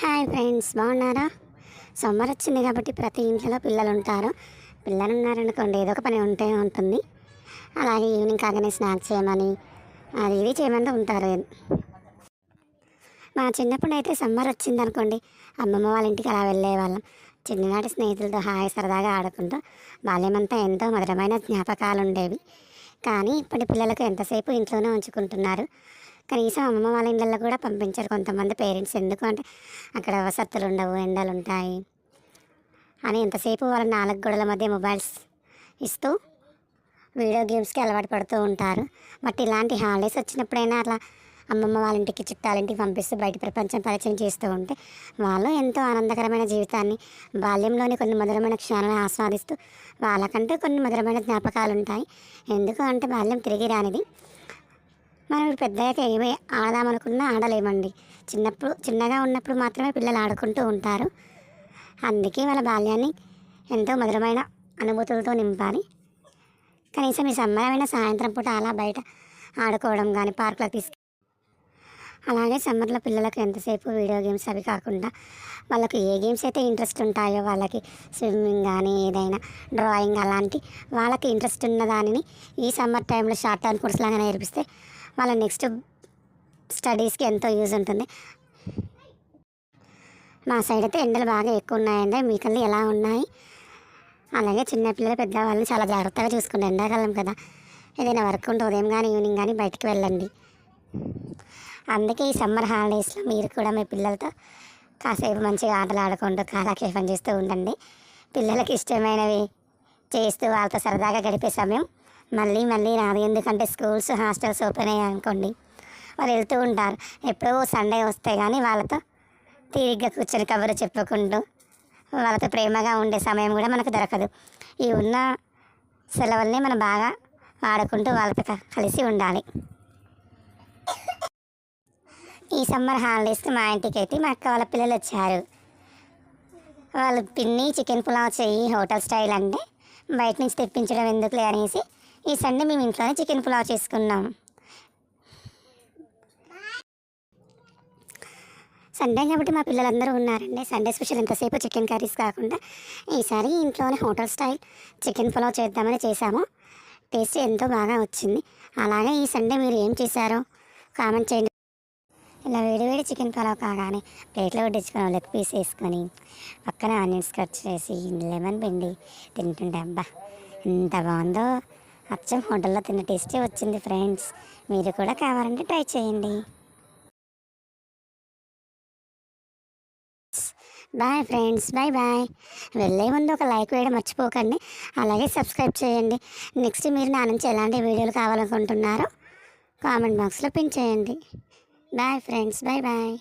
Hi friends బాగున్నారా? Summer వచ్చింది కాబట్టి ప్రతి ఇంట్లో పిల్లలు ఉంటారు పిల్లలు ఉన్నారనుకోండి ఏదో ఒక పని ఉంటే ఉంటుంది. అలాగే ఈవినింగ్ కాగానే స్నాక్స్ చేయమని అది ఇది చేయమని ఉంటారు. మా చిన్నప్పుడు అయితే సమ్మర్ వచ్చింది అనుకోండి అమ్మమ్మ వాళ్ళ ఇంటికి అలా వెళ్ళే వాళ్ళం చిన్ననాటి స్నేహితులతో హాయి సరదాగా ఆడుకుంటూ బాల్యమంతా ఎంతో మధురమైన జ్ఞాపకాలు ఉండేవి కానీ ఇప్పటి పిల్లలకు ఎంతసేపు ఇంట్లోనే ఉంచుకుంటున్నారు? కనీసం అమ్మమ్మ వాళ్ళ ఇళ్ళల్లో కూడా పంపించారు కొంతమంది పేరెంట్స్. ఎందుకు అంటే అక్కడ వసతులు ఉండవు ఎండలు ఉంటాయి అని ఎంతసేపు వాళ్ళ నాలుగు గొడవల మధ్య మొబైల్స్ ఇస్తూ వీడియో గేమ్స్కి అలవాటు పడుతూ ఉంటారు. బట్ ఇలాంటి హాలిడేస్ వచ్చినప్పుడైనా అట్లా అమ్మమ్మ వాళ్ళ ఇంటికి చుట్టాలింటికి పంపిస్తూ బయట ప్రపంచం పరిచయం చేస్తూ ఉంటే వాళ్ళు ఎంతో ఆనందకరమైన జీవితాన్ని బాల్యంలోని కొన్ని మధురమైన క్షణాలను ఆస్వాదిస్తూ వాళ్ళకంటే కొన్ని మధురమైన జ్ఞాపకాలు ఉంటాయి ఎందుకు అంటే బాల్యం తిరిగి రానిది మనం ఇప్పుడు పెద్దయ్యాక ఏమి ఆడదామనుకున్నా ఆడలేమండి. చిన్నప్పుడు చిన్నగా ఉన్నప్పుడు మాత్రమే పిల్లలు ఆడుకుంటూ ఉంటారు. అందుకే వాళ్ళ బాల్యాన్ని ఎంతో మధురమైన అనుభూతులతో నింపాలి. కనీసం ఈ సమ్మరమైన సాయంత్రం పూట అలా బయట ఆడుకోవడం కానీ పార్కులో తీసుకు అలాగే సమ్మర్లో పిల్లలకు ఎంతసేపు వీడియో గేమ్స్ అవి కాకుండా వాళ్ళకి ఏ గేమ్స్ అయితే ఇంట్రెస్ట్ ఉంటాయో వాళ్ళకి స్విమ్మింగ్ కానీ ఏదైనా డ్రాయింగ్ అలాంటి వాళ్ళకి ఇంట్రెస్ట్ ఉన్న దానిని ఈ సమ్మర్ టైంలో షార్ట్ టర్మ్ కోర్స్ లాగా నేర్పిస్తే వాళ్ళ నెక్స్ట్ స్టడీస్కి ఎంతో యూజ్ ఉంటుంది. మా సైడ్ అయితే ఎండలు బాగా ఎక్కువ ఉన్నాయండి. మీకల్లి ఎలా ఉన్నాయి? అలాగే చిన్నపిల్లలు పెద్దవాళ్ళని చాలా జాగ్రత్తగా చూసుకోండి. ఎండాకాలం కదా. ఏదైనా వర్క్ ఉంటే ఉదయం కానీ ఈవినింగ్ కానీ బయటికి వెళ్ళండి. అందుకే ఈ సమ్మర్ హాలిడేస్లో మీరు కూడా మీ పిల్లలతో కాసేపు మంచిగా ఆటలు ఆడుకుంటూ కాలక్షేపం చేస్తూ ఉండండి. పిల్లలకి ఇష్టమైనవి చేస్తూ వాళ్ళతో సరదాగా గడిపే సమయం మళ్ళీ మళ్ళీ రాదు. ఎందుకంటే స్కూల్స్ హాస్టల్స్ ఓపెన్ అయ్యాయి అనుకోండి. వాళ్ళు వెళ్తూ ఉంటారు. ఎప్పుడో సండే వస్తే కానీ వాళ్ళతో తీరిగ్గా కూర్చొని కబురు చెప్పుకుంటూ వాళ్ళతో ప్రేమగా ఉండే సమయం కూడా మనకు దొరకదు. ఈ ఉన్న సెలవుల్ని మనం బాగా ఆడుకుంటూ వాళ్ళతో కలిసి ఉండాలి. ఈ సమ్మర్ హాలిడేస్కి మా ఇంటికి అయితే మా అక్క వాళ్ళ పిల్లలు వచ్చారు. వాళ్ళు పిన్ని చికెన్ పులావ్ చెయ్యి హోటల్ స్టైల్ అంటే బయట నుంచి తెప్పించడం ఎందుకులే అనేసి ఈ సండే మేము ఇంట్లోనే చికెన్ పులావ్ చేసుకున్నాం. సండే కాబట్టి మా పిల్లలందరూ ఉన్నారండి. సండే స్పెషల్ ఎంతసేపు చికెన్ కర్రీస్ కాకుండా ఈసారి ఇంట్లోనే హోటల్ స్టైల్ చికెన్ పులావ్ చేద్దామని చేశాము. టేస్ట్ ఎంతో బాగా వచ్చింది. అలాగే ఈ సండే మీరు ఏం చేశారో కామెంట్ చేయండి. ఇలా వేడివేడి చికెన్ పులావ్ కాగానే ప్లేట్లో వడ్డించుకొని లెగ్ పీస్ వేసుకొని పక్కన ఆనియన్స్ కట్ చేసి లెమన్ పిండి తింటుంటే అబ్బా ఎంత బాగుందో. అచ్చం హోటల్లో తిన్న టేస్టే వచ్చింది ఫ్రెండ్స్. మీరు కూడా కావాలంటే ట్రై చేయండి. Bye friends bye bye. వెళ్ళే ముందు ఒక లైక్ వేయడం మర్చిపోకండి. అలాగే సబ్స్క్రైబ్ చేయండి. నెక్స్ట్ మీరు నా నుంచి ఎలాంటి వీడియోలు కావాలనుకుంటున్నారో కామెంట్ బాక్స్లో పిన్ చేయండి. Bye friends bye bye.